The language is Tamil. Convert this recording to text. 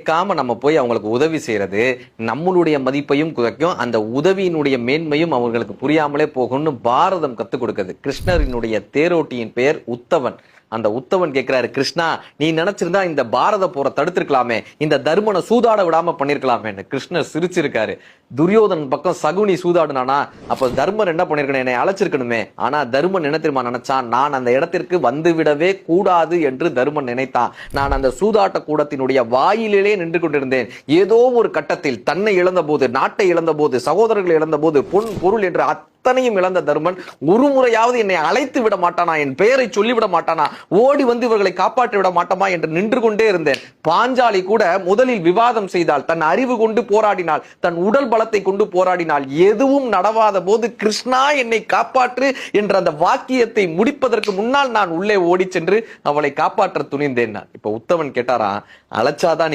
கேட்காம நம்ம போய் அவங்களுக்கு உதவி செய்யறது நம்மளுடைய மதிப்பையும் குறைக்கும் அந்த உதவியினுடைய மேன்மையும் அவங்களுக்கு புரியாமலே போகும்னு பாரதம் கத்துக் கொடுக்குது. கிருஷ்ணரினுடைய தேரோட்டியின் பெயர் உத்தவன். அந்த உத்தவன் கேட்கிறாரு கிருஷ்ணா நீ நினைச்சிருந்தா இந்த பாரத போரை தடுத்திருக்கலாமே இந்த தர்மனை சூதாட விடாம பண்ணிருக்கலாமேன்னு. கிருஷ்ணர் சிரிச்சிருக்காரு. துரியோதன் பக்கம் சகுனி சூதாடுனானா அப்ப தர்மன் என்ன பண்ணிருக்கணும்? என்னை அழைச்சிருக்கணுமே. ஆனா தர்மன் என்ன தெரியுமா நினைச்சான்? நான் அந்த இடத்திற்கு வந்து விடவே கூடாது என்று தர்மன் நினைத்தான். நான் அந்த சூதாட்ட கூடத்தினுடைய வாயிலே நின்று கொண்டிருந்தேன். ஏதோ ஒரு கட்டத்தில் தன்னை இழந்த போது நாட்டை இழந்த போது சகோதரர்களை இழந்த போது பொன் பொருள் என்று அத்தனையும் இழந்த தர்மன் ஒரு முறையாவது என்னை அழைத்து விட மாட்டானா? என் பெயரை சொல்லிவிட மாட்டானா? ஓடி வந்து இவர்களை காப்பாற்றி விட மாட்டோமா என்று நின்று கொண்டே இருந்தேன். பாஞ்சாலி கூட முதலில் விவாதம் செய்தால் தன் அறிவு கொண்டு போராடினாள் தன் உடல் பலத்தை கொண்டு போராடினால் எதுவும் நடவாத போது கிருஷ்ணா என்னை காப்பாற்று என்ற அந்த வாக்கியத்தை முடிப்பதற்கு முன்னால் நான் உள்ளே ஓடி சென்று அவளை காப்பாற்ற துணிந்தேன் நான். இப்ப உத்தவன் கேட்டாரா அழைச்சாதான்